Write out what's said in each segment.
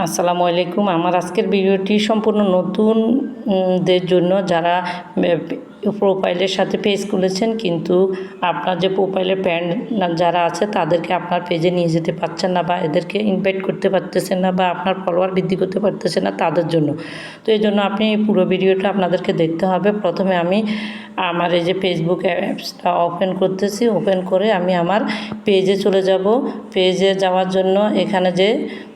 আসসালামু আলাইকুম। আমার আজকের ভিডিওটি সম্পূর্ণ নতুনদের জন্য যারা প্রোফাইলের সাথে পেজ খুলেছেন, কিন্তু আপনার যে প্রোফাইলে প্যান্ট যারা আছে, তাদেরকে আপনার পেজে নিয়ে যেতে পারছেন না বা এদেরকে ইনভাইট করতে পারতেছেন না বা আপনার ফলোয়ার বৃদ্ধি করতে পারতেছেন না তাদের জন্য। তো এই জন্য আপনি পুরো ভিডিওটা আপনাদেরকে দেখতে হবে। প্রথমে আমি আমার এই যে ফেসবুক অ্যাপসটা ওপেন করতেছি। ওপেন করে আমি আমার পেজে চলে যাব। পেজে যাওয়ার জন্য এখানে যে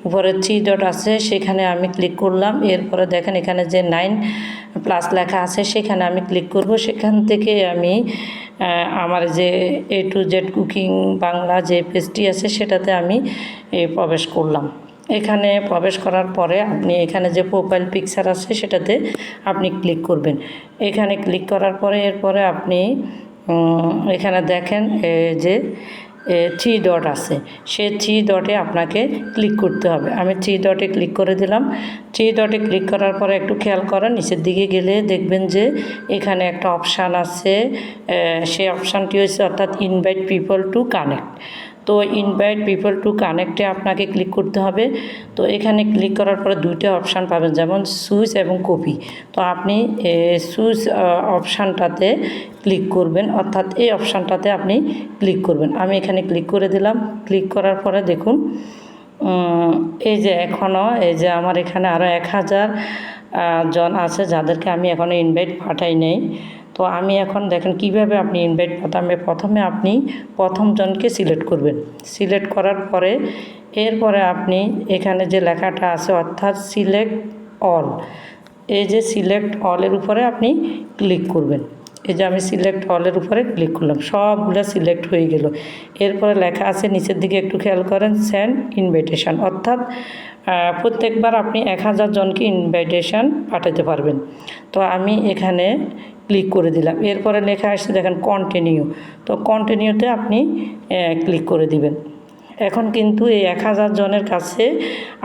উপরে থ্রি ডট আছে, সেখানে আমি ক্লিক করলাম। এরপরে দেখেন এখানে যে নাইন প্লাস লেখা আছে, সেখানে আমি ক্লিক করব। সেখান থেকে আমি আমার যে A to Z cooking Bangla যে পেজটি আছে সেটাতে আমি প্রবেশ করলাম। এখানে প্রবেশ করার পরে আপনি এখানে যে প্রোফাইল পিকচার আছে সেটাতে আপনি ক্লিক করবেন। এখানে ক্লিক করার পরে এরপরে আপনি এখানে দেখেন যে থ্রি ডট আছে। সে থ্রি ডটে আপনাকে ক্লিক করতে হবে। আমি থ্রি ডটে ক্লিক করে দিলাম। থ্রি ডটে ক্লিক করার পরে একটু খেয়াল করেন, নিচের দিকে গেলে দেখবেন যে এখানে একটা অপশান আছে। সেই অপশানটি হচ্ছে অর্থাৎ ইনভাইট পিপল টু কানেক্ট তো ইনভাইট পিপল টু কানেক্টে আপনাকে ক্লিক করতে হবে। তো এখানে ক্লিক করার পরে দুইটা অপশান পাবেন, যেমন সুইচ এবং কপি। তো আপনি সুইচ অপশানটাতে ক্লিক করবেন, অর্থাৎ এই অপশানটাতে আপনি ক্লিক করবেন। আমি এখানে ক্লিক করে দিলাম। ক্লিক করার পরে দেখুন এই যে এখনও এই যে আমার এখানে আরও এক হাজার জন আছে, যাদেরকে আমি এখনও ইনভাইট পাঠাই নেই। তো আমি এখন দেখেন কীভাবে আপনি ইনভাইট পাঠাবে প্রথমে আপনি প্রথমজনকে সিলেক্ট করবেন। সিলেক্ট করার পরে, এরপরে আপনি এখানে যে লেখাটা আছে অর্থাৎ সিলেক্ট অল এই যে সিলেক্ট অলের উপরে আপনি ক্লিক করবেন। এই যে আমি সিলেক্ট অলের উপরে ক্লিক করলাম, সবগুলো সিলেক্ট হয়ে গেল। এরপরে লেখা আছে নিচের দিকে একটু খেয়াল করেন সেন্ড ইনভাইটেশন অর্থাৎ প্রত্যেকবার আপনি এক হাজার জনকে ইনভাইটেশন পাঠাতে পারবেন। তো আমি এখানে ক্লিক করে দিলাম। এরপরে লেখা আসছে দেখেন কন্টিনিউ তো কন্টিনিউতে আপনি ক্লিক করে দিবেন। এখন কিন্তু এই এক হাজার জনের কাছে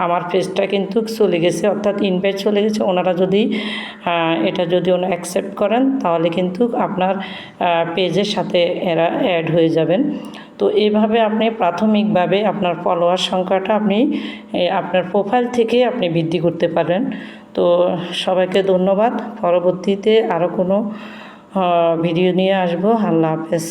আমার পেজটা কিন্তু চলে গেছে, অর্থাৎ ইনভাইট চলে গেছে। ওনারা যদি এটা যদি ওনারা অ্যাকসেপ্ট করেন, তাহলে কিন্তু আপনার পেজের সাথে এরা অ্যাড হয়ে যাবেন। তো এইভাবে আপনি প্রাথমিকভাবে আপনার ফলোয়ার সংখ্যাটা আপনি আপনার প্রোফাইল থেকে আপনি বৃদ্ধি করতে পারেন। তো সবাইকে ধন্যবাদ। পরবর্তীতে আরও কোনো ভিডিও নিয়ে আসব। আল্লাহ হাফেজ।